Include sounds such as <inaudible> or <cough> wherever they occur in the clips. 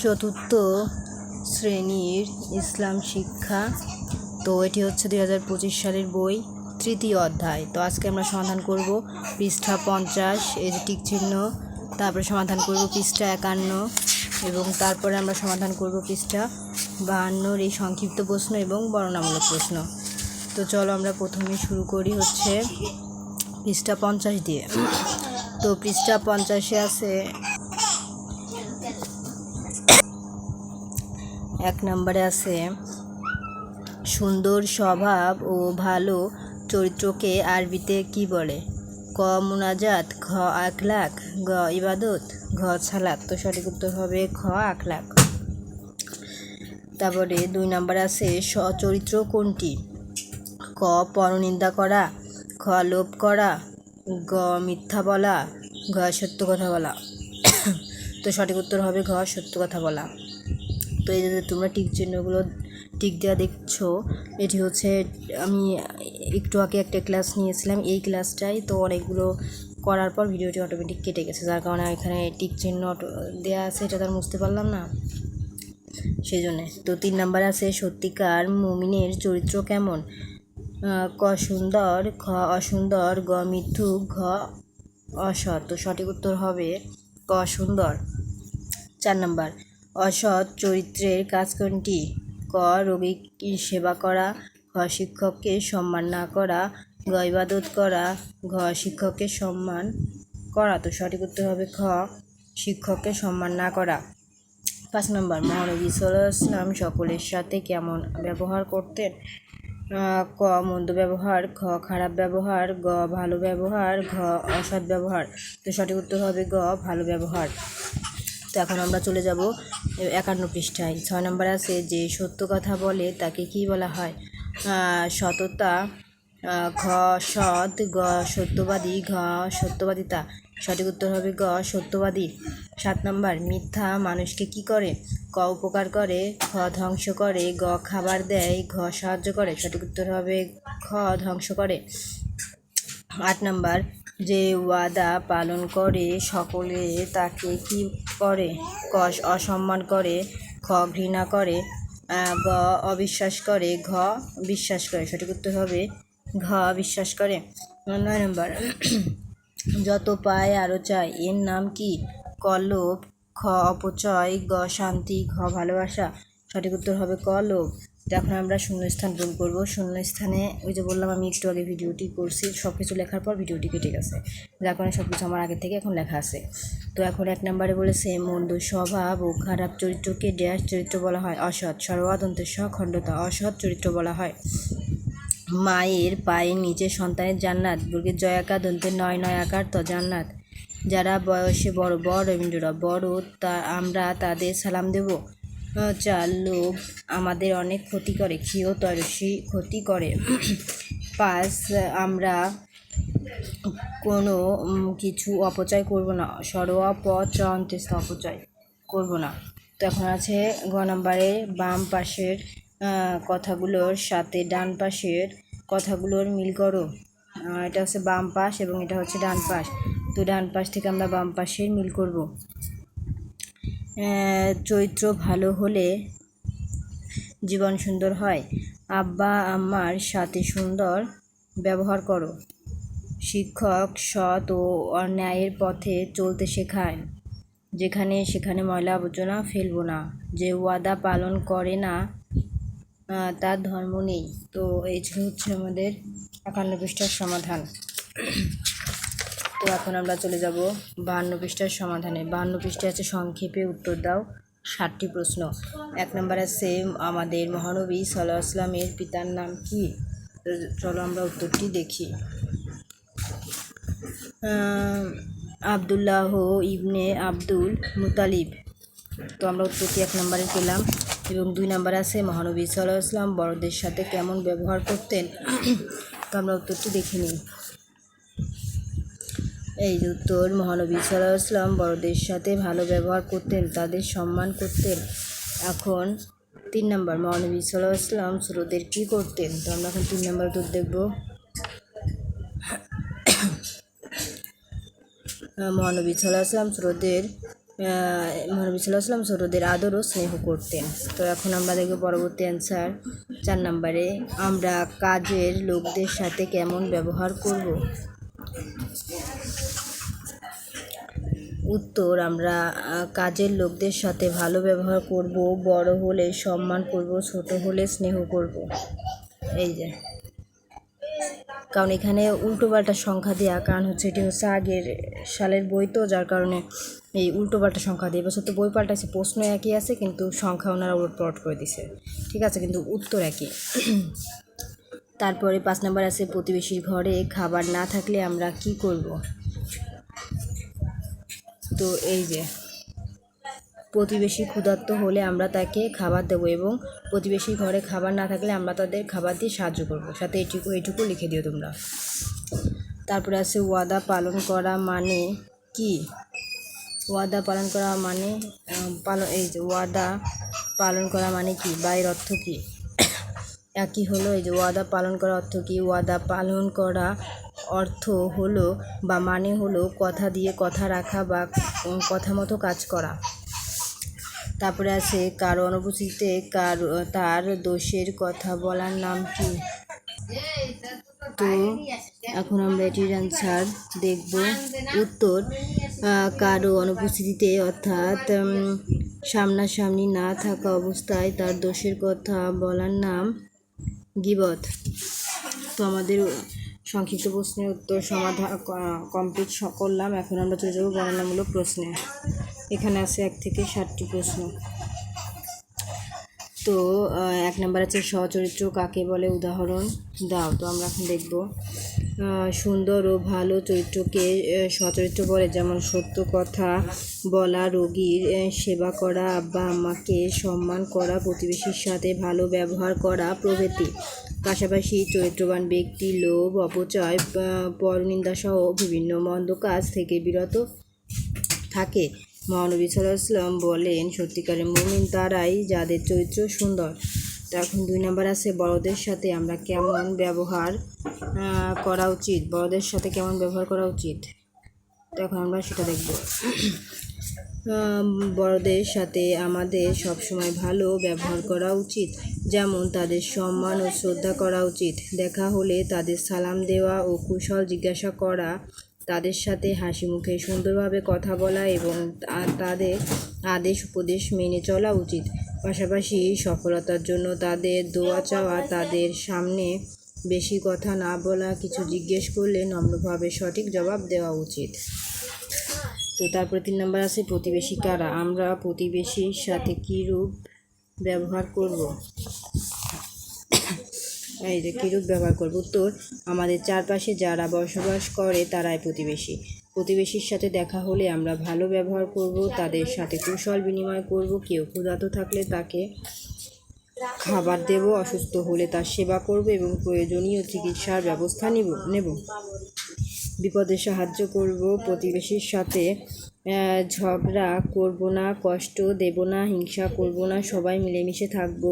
চতুর্থ শ্রেণির ইসলাম শিক্ষা। তো এটি হচ্ছে দুই হাজার পঁচিশ সালের বই, তৃতীয় অধ্যায়। তো আজকে আমরা সমাধান করব পৃষ্ঠা পঞ্চাশ, এই যে চিহ্ন। তারপরে সমাধান করব পৃষ্ঠা একান্ন এবং তারপরে আমরা সমাধান করব পৃষ্ঠা বাহান্নর এই সংক্ষিপ্ত প্রশ্ন এবং বর্ণনামূলক প্রশ্ন। তো চলো আমরা প্রথমে শুরু করি হচ্ছে পৃষ্ঠা পঞ্চাশ দিয়ে। তো পৃষ্ঠা পঞ্চাশে আছে এক নম্বরে আছে, সুন্দর স্বভাব ও ভালো চরিত্রকে আরবিতে কি বলে? ক, মুনাজাত খ আখলাক, গ, ইবাদত, ঘ, সালাত। তো সঠিক উত্তর হবে খ আখলাক। তারপরে দুই নম্বরে আছে, সচরিত্র কোনটি? ক, পরনিন্দা করা খ লোভ করা, গ, মিথ্যা বলা, ঘ, সত্য কথা বলা। তো সঠিক উত্তর হবে ঘ, সত্য কথা বলা। তো এই যে তোমরা টিক চিহ্নগুলো টিক দেওয়া দেখছ, এটি হচ্ছে আমি একটু আগে একটা ক্লাস নিয়েছিলাম, এই ক্লাসটাই তো অনেকগুলো করার পর ভিডিওটি অটোমেটিক কেটে গেছে, যার কারণে এখানে টিক চিহ্ন দেওয়া আছে, এটা তো আর বুঝতে পারলাম না। সেই জন্যে। তো তিন নাম্বার আছে, সত্যিকার মুমিনের চরিত্র কেমন? ক সুন্দর, খ অসুন্দর, গ মিথ্যুক, ঘ অসৎ। তো সঠিক উত্তর হবে ক সুন্দর। চার নাম্বার। অসৎ চরিত্রের কাজ কোনটি? ক. রোগীকে সেবা করা। ঘ. শিক্ষককে সম্মান না করা। গ. ইবাদত করা। ঘ. শিক্ষককে সম্মান করা। তো সঠিক উত্তর হবে খ। শিক্ষককে সম্মান না করা। পাঁচ নম্বর, মহানবী সাল্লাহ ইসলাম সকলের সাথে কেমন ব্যবহার করতেন? ক. মন্দ ব্যবহার, খ. খারাপ ব্যবহার, গ. ভালো ব্যবহার, ঘ. অসৎ ব্যবহার। তো সঠিক উত্তর হবে গ, ভালো ব্যবহার। তো এখন আমরা চলে যাব একান্ন পৃষ্ঠায়। ছয় নম্বর আছে যে সত্য কথা বলে তাকে কি বলা হয়? সততা ঘ, সৎ, গ, সত্যবাদী, ঘ, সত্যবাদিতা। সঠিক উত্তর হবে গ, সত্যবাদী। সাত নম্বর, মিথ্যা মানুষকে কি করে? ক, উপকার করে, খ, ধ্বংস করে, গ, খাবার দেয়, ঘ, সাহায্য করে। সঠিক উত্তর হবে খ ধ্বংস করে। আট নাম্বার যে ওয়াদা পালন করে সকলে তাকে কি করে? ক অসম্মান করে, খ ঘৃণা করে গ অবিশ্বাস করে, ঘ বিশ্বাস করে। সঠিক উত্তর হবে ঘ বিশ্বাস করে। নয় নম্বর। <clears throat> যত পায় আরও চায়। এর নাম কি? ক লোভ খ অপচয়, গ শান্তি, ঘ ভালোবাসা। সঠিক উত্তর হবে ক লোভ তো এখন আমরা শূন্যস্থান পূরণ করব। শূন্যস্থানে ওই যে বললাম আমি একটু আগে ভিডিওটি করছি সব কিছু লেখার পর ভিডিওটি কেটে গেছে। যার কারণে সব কিছু আমার আগে থেকে এখন লেখা আছে। তো এখন এক নম্বরে বলেছে, মন্দ স্বভাব ও খারাপ চরিত্রকে ড্যাশ চরিত্র বলা হয়। অসৎ সর্বাদন্তের সখণ্ডতা, অসৎ চরিত্র বলা হয়। মায়ের পায়ের নিচে সন্তানের জান্নাত বুর্গের জয়াকা দন্তের নয় নয় আকার তো জান্নাত। যারা বয়সে বড় বড় রবীন্দ্ররা, বড় তা আমরা তাদের সালাম দেব। চার লোভ আমাদের অনেক ক্ষতি করে ক্ষীয় তরসি ক্ষতি করে। পাঁচ আমরা কোনো কিছু অপচয় করব না। সরোয়া পচ অন্ত্যেষ্ট অপচয় করব না। তো এখন আছে গ নম্বরে বাম পাশের কথাগুলোর সাথে ডান পাশের কথাগুলোর মিল করো। এটা হচ্ছে বাম পাশ এবং এটা হচ্ছে ডান পাশ। তো ডান পাশ থেকে আমরা বাম পাশের মিল করব। চরিত্র ভালো হলে জীবন সুন্দর হয়। আব্বা, আম্মার সাথে সুন্দর ব্যবহার করো। শিক্ষক সৎ ও অন্যায়ের পথে চলতে শেখায়। যেখানে সেখানে ময়লা আবর্জনা ফেলব না। যে ওয়াদা পালন করে না তার ধর্ম নেই। তো এই ছিল হচ্ছে আমাদের একান্ন পৃষ্ঠার সমাধান। এখন আমরা চলে যাব বাহান্ন পৃষ্ঠার সমাধানে। বাহান্ন পৃষ্ঠা আছে, সংক্ষেপে উত্তর দাও। ষাটটি প্রশ্ন। এক নম্বর আছে, আমাদের মহানবী সাল্লাহ আসলামের পিতার নাম কি? চলো আমরা উত্তরটি দেখি। আবদুল্লাহ ইবনে আব্দুল মুতালিব। তো আমরা উত্তরটি এক নম্বরে পেলাম এবং দুই নম্বর আছে, মহানবী সাল্লাহ আসলাম বড়দের সাথে কেমন ব্যবহার করতেন? তো আমরা উত্তরটি দেখে নিই। এই উত্তর মহানবী সাল্লাহ আসলাম বড়দের সাথে ভালো ব্যবহার করতেন, তাদের সম্মান করতেন। এখন তিন নম্বর, মহানবী সাল্লাহ আসলাম ছোটদের কী করতেন? তো আমরা এখন তিন নম্বর উত্তর দেখব। মহানবী সাল্লাহ আসলাম ছোটদের মহানবী সাল্লাম ছোটদের আদর ও স্নেহ করতেন। তো এখন আমরা দেখব পরবর্তী অ্যান্সার চার নম্বরে, আমরা কাজের লোকদের সাথে কেমন ব্যবহার করব? উত্তর, আমরা কাজের লোকদের সাথে ভালো ব্যবহার করব, বড় হলে সম্মান করব, ছোট হলে স্নেহ করব। এই যে। কারণ এখানে উল্টোপাল্টা সংখ্যা দেওয়া কারণ হচ্ছে এটি হচ্ছে আগের সালের বই তো, যার কারণে এই উল্টোপাল্টা সংখ্যা দিয়ে। এবছর তো বই পাল্টাছে প্রশ্ন একই আছে, কিন্তু সংখ্যা ওনারা পালট করে দিছে। ঠিক আছে, কিন্তু উত্তর একই। তারপরে পাঁচ নাম্বার আছে, প্রতিবেশীর ঘরে খাবার না থাকলে আমরা কি করব? তো এই যে, প্রতিবেশী ক্ষুধার্ত হলে আমরা তাকে খাবার দেবো এবং প্রতিবেশী ঘরে খাবার না থাকলে আমরা তাদের খাবার দিয়ে সাহায্য করব। সাথে এইটুকু এইটুকু লিখে দিও তোমরা। তারপরে আছে ওয়াদা পালন করা মানে কি? ওয়াদা পালন করা মানে পালন এই যে ওয়াদা পালন করা মানে কি? বা এর অর্থ কি? একই হলো এই যে ওয়াদা পালন করা অর্থ কি? ওয়াদা পালন করা অর্থ হলো বা মানে হলো কথা দিয়ে কথা রাখা বা কথা মতো কাজ করা। তারপরে আছে কারও অনুপস্থিতিতে কার, তার দোষের কথা বলার নাম কি? তো এখন আমরা এটির অ্যান্সার দেখব। উত্তর কারও অনুপস্থিতিতে অর্থাৎ সামনাসামনি না থাকা অবস্থায় তার দোষের কথা বলার নাম গিবত। তো আমাদের সংক্ষিপ্ত প্রশ্নের উত্তর সমাধান কমপ্লিট করলাম। এখন আমরা চলে যাব বর্ণনামূলক প্রশ্নে। এখানে আছে এক থেকে ষাটটি প্রশ্ন। তো এক নম্বর আছে সচরিত্র কাকে বলে? উদাহরণ দাও, তো আমরা এখন দেখব। সুন্দর ও ভালো চরিত্রকে সচরিত্র বলে, যেমন সত্য কথা বলা, রোগীর সেবা করা, আব্বা আম্মাকে সম্মান করা, প্রতিবেশীর সাথে ভালো ব্যবহার করা, প্রভৃতি। পাশাপাশি চরিত্রবান ব্যক্তি, লোভ, অপচয় পরনিন্দা সহ বিভিন্ন মন্দ কাজ থেকে বিরত থাকে। মহানবী সাল্লাম বলেন, সত্যিকারের মুমিন তারাই যাদের চরিত্র সুন্দর। এখন দুই নাম্বার আছে, বড়দের সাথে আমরা কেমন ব্যবহার করা উচিত? বড়দের সাথে কেমন ব্যবহার করা উচিত? তো এখন আমরা সেটা দেখব। বড়দের সাথে আমাদের সবসময় ভালো ব্যবহার করা উচিত, যেমন তাদের সম্মান ও শ্রদ্ধা করা উচিত। দেখা হলে তাদের সালাম দেওয়া ও কুশল জিজ্ঞাসা করা তাদের সাথে হাসি মুখে সুন্দরভাবে কথা বলা এবং তাদের আদেশ উপদেশ মেনে চলা উচিত। পাশাপাশি সফলতার জন্য তাদের দোয়া চাওয়া, তাদের সামনে বেশি কথা না বলা কিছু জিজ্ঞেস করলে নম্রভাবে সঠিক জবাব দেওয়া উচিত। তো তারপরে তিন নম্বর আছে, প্রতিবেশী কারা? আমরা প্রতিবেশীর সাথে কী রূপ ব্যবহার করব? এই যে কীরূপ ব্যবহার করব? উত্তর, আমাদের চারপাশে যারা বসবাস করে তারাই প্রতিবেশী। প্রতিবেশীর সাথে দেখা হলে আমরা ভালো ব্যবহার করব, তাদের সাথে কুশল বিনিময় করব, কেউ ক্ষুধার্ত থাকলে তাকে খাবার দেব, অসুস্থ হলে তার সেবা করব এবং প্রয়োজনীয় চিকিৎসার ব্যবস্থা নিব, নেব। বিপদে সাহায্য করব, প্রতিবেশীর সাথে ঝগড়া করব না, কষ্ট দেব না, হিংসা করব না, সবাই মিলেমিশে থাকব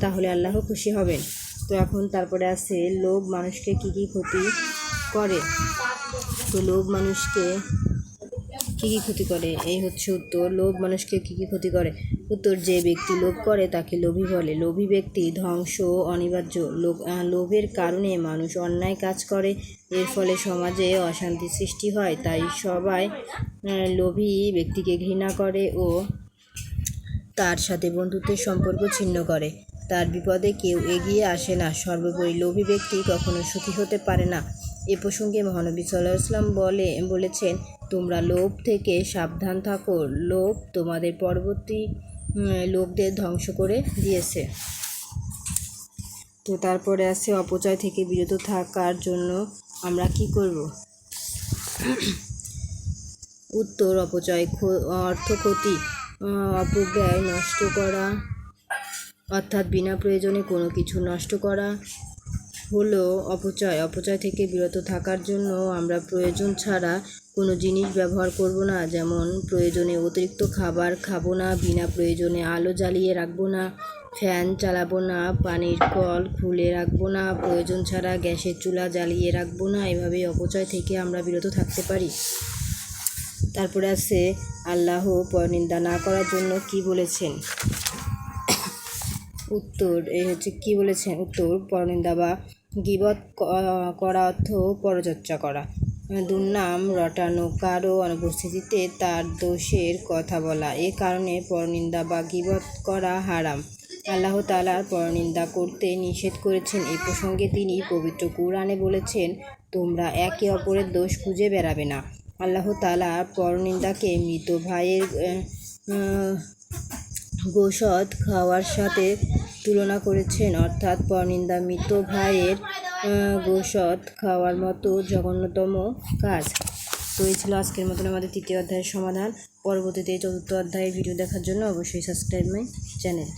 তাহলে আল্লাহ খুশি হবেন। তো এখন তারপরে আছে লোভ মানুষকে কী কী ক্ষতি করে? তো লোভ মানুষকে কী কী ক্ষতি করে? এই হচ্ছে উত্তর। লোভ মানুষকে কী কী ক্ষতি করে? উত্তর, যে ব্যক্তি লোভ করে তাকে লোভী বলে। লোভী ব্যক্তি ধ্বংস অনিবার্য। লোভ লোভের কারণে মানুষ অন্যায় কাজ করে। এর ফলে সমাজে অশান্তি সৃষ্টি হয়। তাই সবাই লোভী ব্যক্তিকে ঘৃণা করে ও তার সাথে বন্ধুত্বের সম্পর্ক ছিন্ন করে। তার বিপদে কেউ এগিয়ে আসে না। সর্বোপরি লোভী ব্যক্তি কখনো সুখী হতে পারে না। এ প্রসঙ্গে মহানবী সাল্লাহ ইসলাম বলে, বলেছেন, তোমরা লোভ থেকে সাবধান থাকো। লোভ তোমাদের পরবর্তী লোকদের ধ্বংস করে দিয়েছে। তো তারপরে আছে, অপচয় থেকে বিরত থাকার জন্য আমরা কি করব? উত্তর, অপচয় অর্থ ক্ষতি অপব্যয় নষ্ট করা অর্থাৎ বিনা প্রয়োজনে কোনো কিছু নষ্ট করা হলো অপচয় অপচয় থেকে বিরত থাকার জন্য আমরা প্রয়োজন ছাড়া কোনো জিনিস ব্যবহার করব না, যেমন প্রয়োজনে অতিরিক্ত খাবার খাব না, বিনা প্রয়োজনে আলো জ্বালিয়ে রাখব না, ফ্যান চালাবো না, পানির কল খুলে রাখব না, প্রয়োজন ছাড়া গ্যাসের চুলা জ্বালিয়ে রাখব না, এভাবে অপচয় থেকে আমরা বিরত থাকতে পারি। তারপরে আছে, আল্লাহ পরনিন্দা না করার জন্য কি বলেছেন? উত্তর এই হচ্ছে কি বলেছেন? উত্তর, পরনিন্দা বা গিবত করা অর্থ পরচর্চা করা। দুর্নাম রটানো কারও অনুপস্থিতিতে তার দোষের কথা বলা। এ কারণে পরনিন্দা বা গিবত করা হারাম। আল্লাহ তালার পরনিন্দা করতে নিষেধ করেছেন। এই প্রসঙ্গে তিনি পবিত্র কুরআনে বলেছেন, তোমরা একে অপরের দোষ খুঁজে বেড়াবে না। আল্লাহ তালা পরনিন্দাকে মৃত ভাইয়ের গোসদ খাওয়ার সাথে তুলনা করেছেন। অর্থাৎ পরনিন্দা মৃত ভাইয়ের গোসদ খাওয়ার মতো জঘন্যতম কাজ। তো এই ছিল আজকের মতন আমাদের তৃতীয় অধ্যায়ের সমাধান। পরবর্তীতে চতুর্থ অধ্যায়ের ভিডিও দেখার জন্য অবশ্যই সাবস্ক্রাইব মাই চ্যানেল